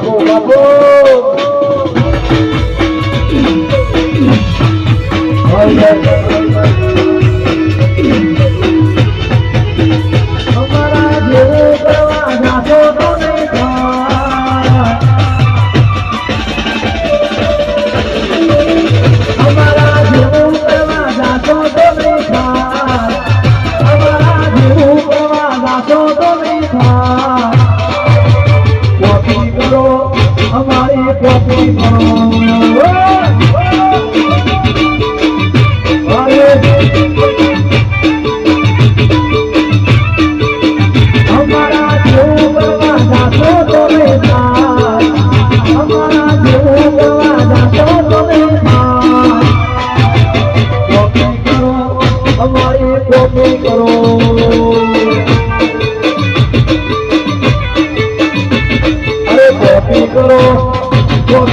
બાબો બાબો. અમારા જેવું કરવા જાશો તો નહીં થાય. અમારી અરે અમારા જેવું કરવા જાશો તો નહીં થાય. અમારા જેવું કરવા જાશો તો નહીં થાય. કોપી કરો અમારી કોપી Porque